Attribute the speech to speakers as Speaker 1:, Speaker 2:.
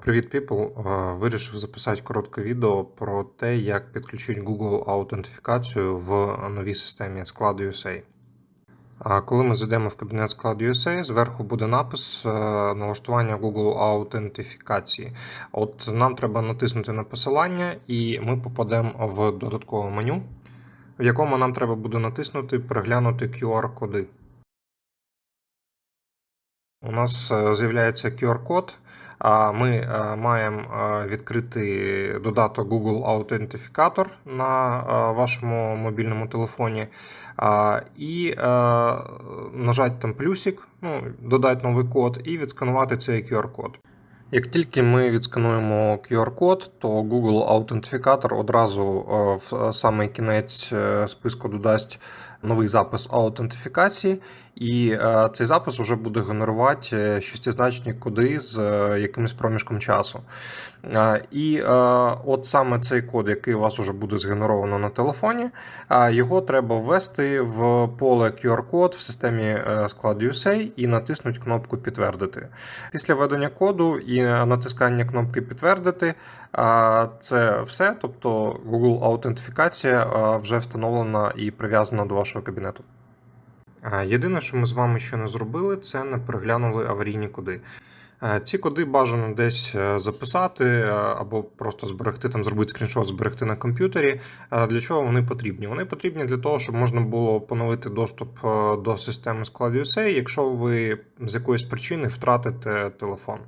Speaker 1: Привіт, people! Вирішив записати коротке відео про те, як підключити Google аутентифікацію в новій системі Sклад.USA. А Коли ми зайдемо в кабінет Sklad.USA, зверху буде напис е, налаштування Google аутентифікації. От нам треба натиснути на посилання, і ми попадемо в додаткове меню, в якому нам треба буде натиснути переглянути QR-коди. У нас е, з'являється QR-код. Ми е, маємо е, відкрити додаток Google Аутентифікатор на вашому мобільному телефоні і нажати там плюсик, ну, додати новий код і відсканувати цей QR-код. Як тільки ми відскануємо QR-код, то Google аутентифікатор одразу в самий кінець списку додасть новий запис аутентифікації, і е, цей запис вже буде генерувати е, шестизначні коди з е, якимось проміжком часу. І от саме цей код, який у вас вже буде згенеровано на телефоні, його треба ввести в поле QR-код в системі е, Sklad.USA і натиснути кнопку Підтвердити. Після введення коду і натискання кнопки Підтвердити це все. Тобто Google аутентифікація вже встановлена і прив'язана до вашого кабінету. Єдине, що ми з вами ще не зробили, це не переглянули аварійні коди. Е, Ці коди бажано десь е, записати е, або просто зберегти, там зробити скріншот, зберегти на комп'ютері. Е, Для чого вони потрібні? Вони потрібні для того, щоб можна було поновити доступ е, до системи Sklad.USA, якщо ви з якоїсь причини втратите телефон.